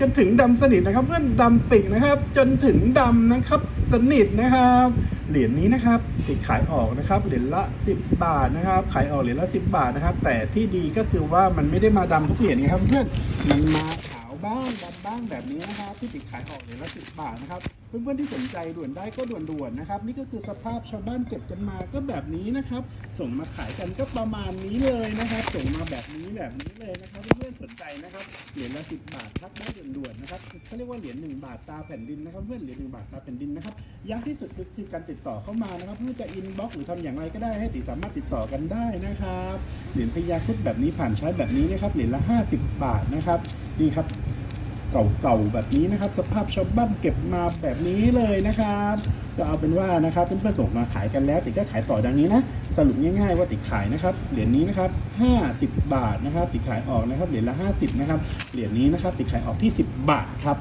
จนถึงดำสนิทนะครับ เพื่อนดำปิกนะครับ จนถึงดำนะครับสนิทนะครับ เหรียญนี้นะครับติดขายออกนะครับเหรียญละ 10 บาทนะครับ ขายออกเหรียญละ 10 บาทนะครับ แต่ที่ดีก็คือว่ามันไม่ได้มาดำทุกเหรียญนะครับเพื่อนมันมา บ้างดำบ้างแบบนี้นะครับที่ติดขายออกเหรียญละ10บาทนะครับเพื่อนๆที่สนใจด่วนได้ก็ด่วนๆนะครับ นี่ก็คือสภาพชาวบ้านเก็บกันมาก็แบบนี้นะครับ ส่งมาขายกันก็ประมาณนี้เลยนะครับ ส่งมาแบบนี้แบบนี้เลยนะครับเพื่อนๆสนใจนะครับเหรียญละ10บบาททักได้ด่วนๆนะครับเขาเรียกว่าเหรียญ1บาทตาแผ่นดินนะครับเพื่อนเหรียญ1บาทตาแผ่นดินนะครับยากที่สุดก็คือการติดต่อเข้ามานะครับไม่ว่าจะอินบ็อกหรือทำอย่างไรก็ได้ให้ติสามารถติดต่อกันได้นะครับเหรียญพญาครุดแบบนี้ผ่านใช้แบบนี้นะครับเหรียญละ 50 บาทนะครับนี่ครับ เก่าๆแบบนี้นะครับ สภาพชาวบ้านเก็บมาแบบนี้เลยนะครับก็เอาเป็นว่านะครับเพื่อนๆส่งมาขายกันแล้ว ติดก็ขายต่อดังนี้นะ สรุปง่ายๆว่าติดขายนะครับเหรียญนี้นะครับ50 บาทนะครับ ติดขายออกนะครับเหรียญละ 50นะครับเหรียญนี้นะครับติดขายออกที่ 10 บาทครับ